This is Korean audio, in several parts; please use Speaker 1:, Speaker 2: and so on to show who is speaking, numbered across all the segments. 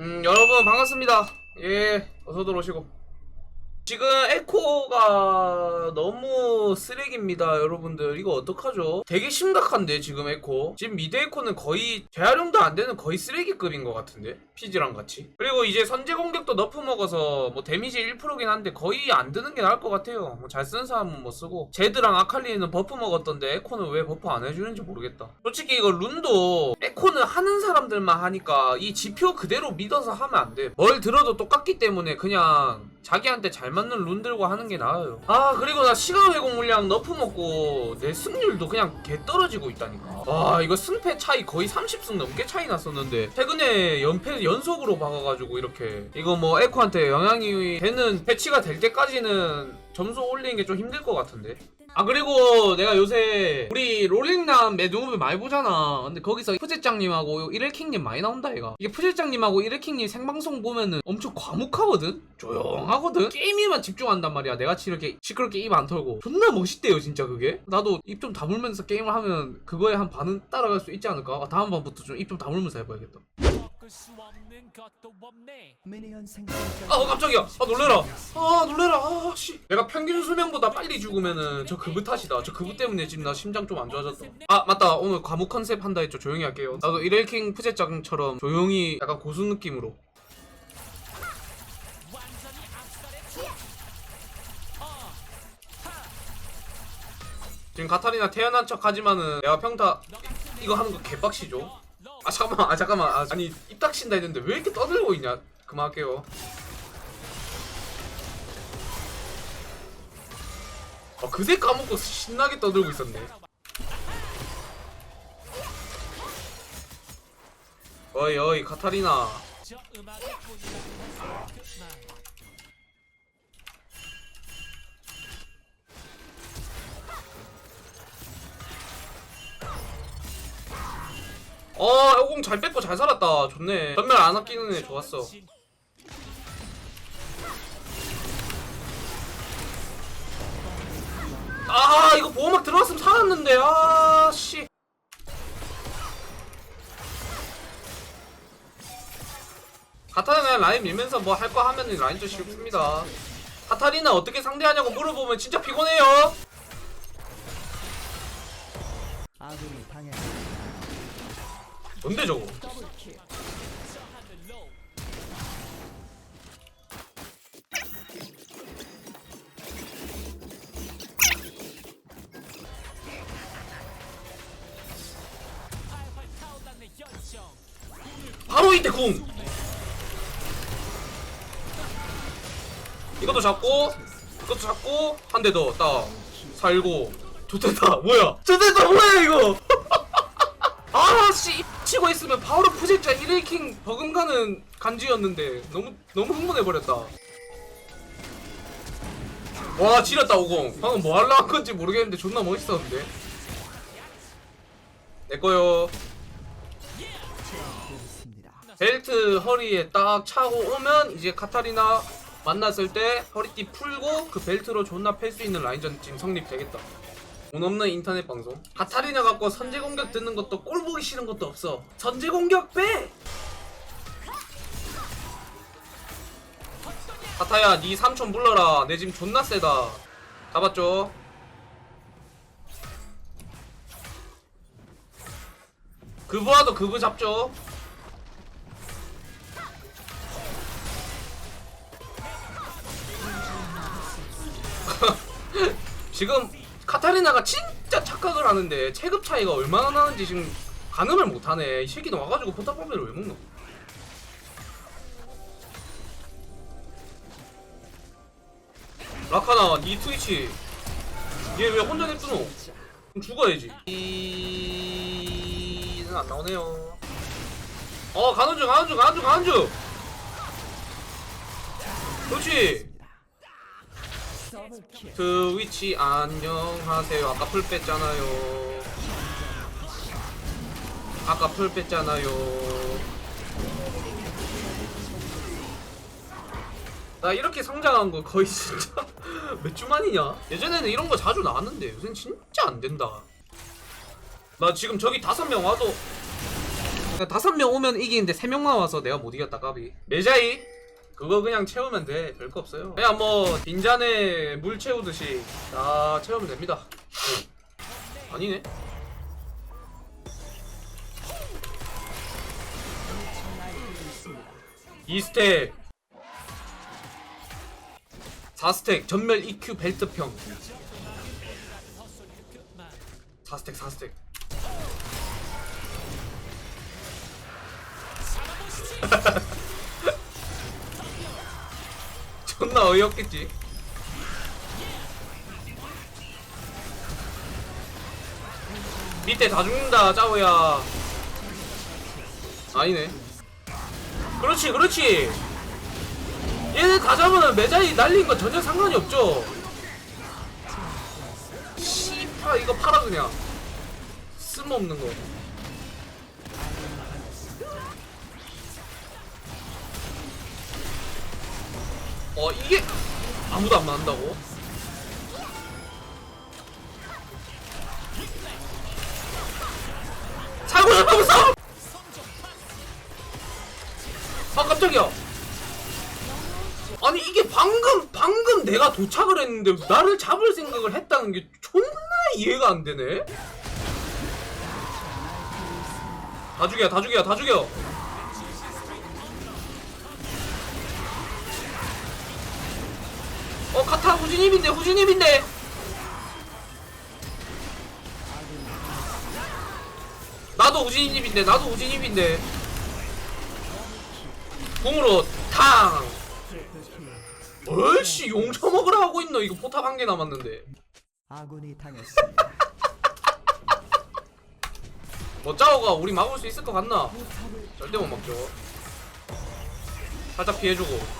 Speaker 1: 음, 여러분 반갑습니다. 예, 어서들 오시고. 지금 에코가 너무 쓰레기입니다, 여러분들. 이거 어떡하죠? 되게 심각한데, 지금 에코. 지금 미드 에코는 거의 재활용도 안 되는 거의 쓰레기급인 것 같은데? 피지랑 같이. 그리고 이제 선제 공격도 너프 먹어서 뭐 데미지 1%긴 한데 거의 안 드는 게 나을 것 같아요. 뭐 잘 쓰는 사람은 뭐 쓰고. 제드랑 아칼리는 버프 먹었던데 에코는 왜 버프 안 해주는지 모르겠다. 솔직히 이거 룬도 에코는 하는 사람들만 하니까 이 지표 그대로 믿어서 하면 안 돼. 뭘 들어도 똑같기 때문에 그냥 자기한테 잘 맞는 룬 들고 하는 게 나아요. 아 그리고 나 시간 회복 물량 너프 먹고 내 승률도 그냥 개 떨어지고 있다니까. 와 이거 승패 차이 거의 30승 넘게 차이 났었는데 최근에 연패 연속으로 박아가지고 이렇게 이거 뭐 에코한테 영향이 되는 패치가 될 때까지는 점수 올리는 게 좀 힘들 것 같은데. 아 그리고 내가 요새 우리 롤링남 매드무비 많이 보잖아. 근데 거기서 푸제짱님하고 이렐킹님 많이 나온다 얘가. 이게 푸제짱님하고 이렐킹님 생방송 보면은 엄청 과묵하거든? 조용하거든? 게임에만 집중한단 말이야. 내같이 이렇게 시끄럽게 입 안 털고. 존나 멋있대요 진짜 그게. 나도 입 좀 다물면서 게임을 하면 그거에 한 반은 따라갈 수 있지 않을까? 아, 다음번부터 좀 입 좀 다물면서 해봐야겠다
Speaker 2: 먹을 수 없는 것도 없네.
Speaker 3: 미니언 생성자
Speaker 1: 아 어, 깜짝이야. 아 놀래라. 아 놀래라. 아 씨. 내가 평균 수명보다 빨리 죽으면은 저 그부 탓이다. 저 그부 때문에 지금 나 심장 좀 안 좋아졌다 아 맞다. 오늘 과목 컨셉 한다 했죠. 조용히 할게요. 나도 이렐킹 푸제짱처럼 조용히 약간 고수 느낌으로. 지금 가타리나 태어난 척 하지만은 내가 평타 이- 이거 하는 거 개빡시죠 아 잠깐만. 아 잠깐만. 아, 아니 입 닥친다 했는데 왜 이렇게 떠들고 있냐? 그만할게요. 아 그새 까먹고 신나게 떠들고 있었네. 어이 어이 카타리나 어 오공 잘 뺐고 잘 살았다. 좋네. 전멸 안 아끼는 애 좋았어. 아 이거 보호막 들어갔으면 살았는데. 아씨. 카타리나 라인 밀면서 뭐 할 거 하면은 라인 좀 쉽습니다. 카타리나 어떻게 상대하냐고 물어보면 진짜 피곤해요.
Speaker 3: 아군이 방해
Speaker 1: 뭔데 저거. 바로 이때 궁! 이것도 잡고 이것도 잡고 한 대 더 딱 살고 좋됐다 뭐야? 좋됐다 뭐야 이거? 아씨 치고 있으면 바로 푸제자 1킬킹 버금가는 간지였는데 너무 너무 흥분해버렸다. 와 지렸다 오공. 방금 뭐 하려고 한 건지 모르겠는데 존나 멋있었는데. 내거요. 벨트 허리에 딱 차고 오면 이제 카타리나 만났을 때 허리띠 풀고 그 벨트로 존나 팰 수 있는 라인전 지금 성립되겠다. 돈 없는 인터넷 방송. 카타리나 갖고 선제 공격 듣는 것도 꼴 보기 싫은 것도 없어. 선제 공격 빼. 카타야, 네 삼촌 불러라. 내 지금 존나 세다. 잡았죠? 그부와도 그부 잡죠. 지금 카타리나가 진짜 착각을 하는데 체급 차이가 얼마나 나는지 지금 가늠을 못하네. 이 새끼는 와가지고 포탑밥을 왜 먹노? 라카나, 니 트위치. 얘 왜 혼자 냅두노? 그럼 죽어야지. 이는 안 나오네요. 어, 가는 중, 가는 중, 가는 중, 가는 중. 그렇지.
Speaker 3: 더블킬
Speaker 1: 트위치 안녕하세요. 아까 풀 뺐잖아요. 아까 풀 뺐잖아요. 나 이렇게 성장한 거 거의 진짜 몇 주 만이냐? 예전에는 이런 거 자주 나왔는데 요새는 진짜 안 된다. 나 지금 저기 다섯 명 와도 다섯 명 오면 이기는데 세 명만 와서 내가 못 이겼다 까비 메자이 그거 그냥 채우면 돼. 별 거 없어요. 그냥 뭐 빈잔에 물 채우듯이 다 채우면 됩니다. 아니네. 이스택. 4스택. 전멸 EQ 벨트평. 4스택 4스택 존나 어이없겠지. 밑에 다 죽는다 짜오야. 아니네. 그렇지 그렇지. 얘네 다 잡으면 메자이 날린 거 전혀 상관이 없죠. 씨파 이거 팔아 그냥 쓸모없는 거 어 이게 아무도 안 맞는다고? 살고 싶으면 싸워! 아 깜짝이야 아니 이게 방금 방금 내가 도착을 했는데 나를 잡을 생각을 했다는 게 존나 이해가 안 되네 다 죽여 다 죽여 다 죽여 어 카타 후진입인데 후진입인데. 나도 후진입인데 나도 후진입인데. 공으로 탕. 얼씨 용 처 먹으라 하고 있노. 이거 포탑 한 개 남았는데.
Speaker 3: 아군이 당했습니다.
Speaker 1: 뭐 짜오가 우리 막을 수 있을 것 같나? 절대 못 막죠. 살짝 피해주고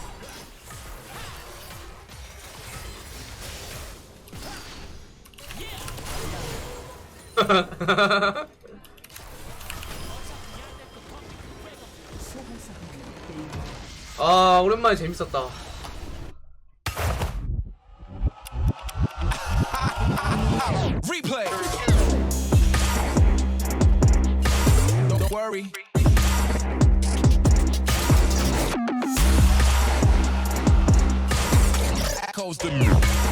Speaker 1: 아 오랜만에 재밌었다.
Speaker 4: Echoes the